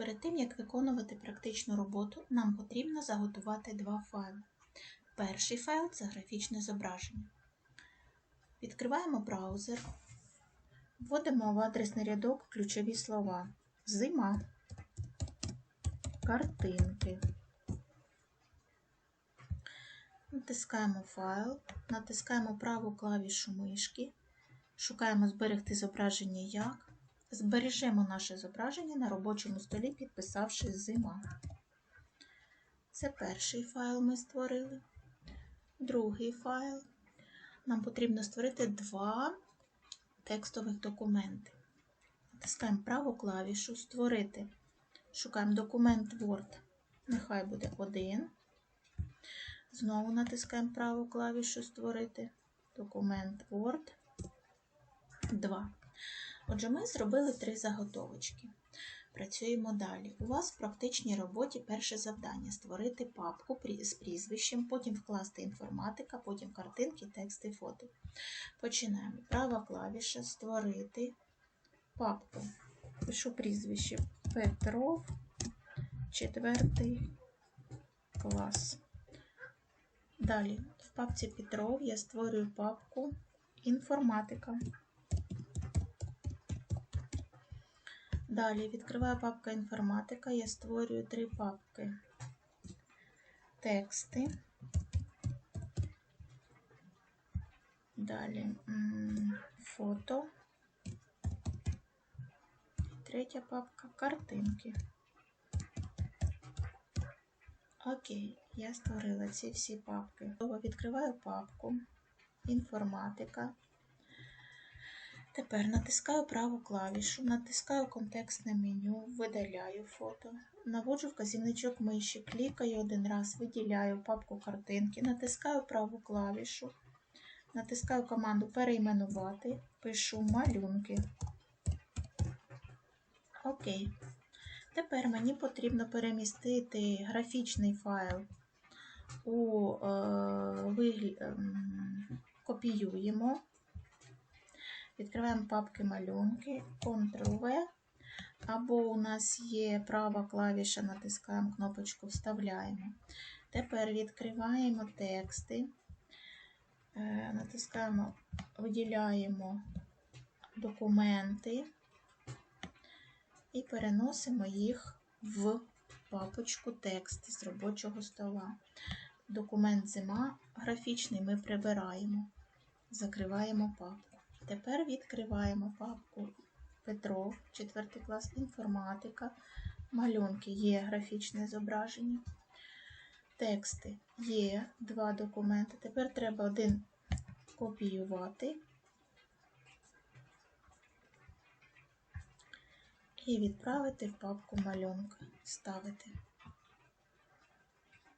Перед тим, як виконувати практичну роботу, нам потрібно заготувати два файли. Перший файл це графічне зображення. Відкриваємо браузер, вводимо в адресний рядок ключові слова зима, картинки. Натискаємо файл, натискаємо праву клавішу мишки, шукаємо зберегти зображення як. Збережемо наше зображення на робочому столі, підписавши зима. Це перший файл ми створили. Другий файл. Нам потрібно створити два текстових документи. Натискаємо праву клавішу Створити. Шукаємо документ Word. Нехай буде один. Знову натискаємо праву клавішу Створити. Документ Word 2. Отже, ми зробили три заготовочки. Працюємо далі. У вас в практичній роботі перше завдання створити папку з прізвищем, потім вкласти інформатика, потім картинки, тексти, фото. Починаємо. Права клавіша Створити папку. Пишу прізвище Петров, четвертий клас. Далі, в папці Петров я створюю папку інформатика. Далі відкриваю папка інформатика, я створюю три папки. Тексти. Далі фото. Третя папка картинки. Окей, я створила ці всі папки. Відкриваю папку інформатика. Тепер натискаю праву клавішу, натискаю контекстне меню, видаляю фото, наводжу вказівничок миші, клікаю один раз, виділяю папку картинки, натискаю праву клавішу, натискаю команду Перейменувати, пишу малюнки. Окей. Тепер мені потрібно перемістити графічний файл у е, вигляд, е, копіюємо. Відкриваємо папки малюнки, Ctrl-V, або у нас є права клавіша, натискаємо кнопочку Вставляємо. Тепер відкриваємо тексти, натискаємо, виділяємо документи і переносимо їх в папочку текст з робочого стола. Документ зима графічний ми прибираємо, закриваємо папку. Тепер відкриваємо папку Петров, 4 клас інформатика. Малюнки є графічне зображення. Тексти є два документи. Тепер треба один копіювати і відправити в папку малюнка. Ставити.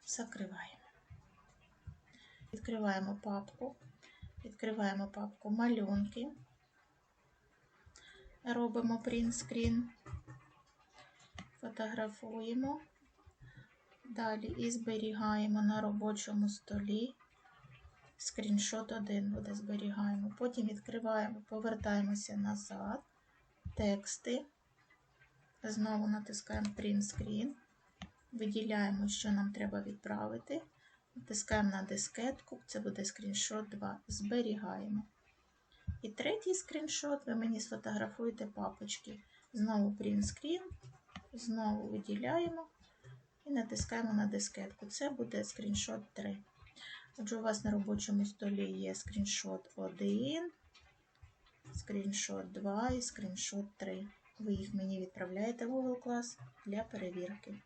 Закриваємо. Відкриваємо папку. Відкриваємо папку малюнки, робимо принтскрін, фотографуємо, далі і зберігаємо на робочому столі. Скріншот один буде зберігаємо. Потім відкриваємо, повертаємося назад, тексти. Знову натискаємо Print Screen, виділяємо, що нам треба відправити. Натискаємо на дискетку, це буде скріншот 2. Зберігаємо. І третій скріншот ви мені сфотографуєте папочки. Знову print screen, знову виділяємо і натискаємо на дискетку. Це буде скріншот 3. Отже, у вас на робочому столі є скріншот 1, скріншот 2 і скріншот 3. Ви їх мені відправляєте в Google Class для перевірки.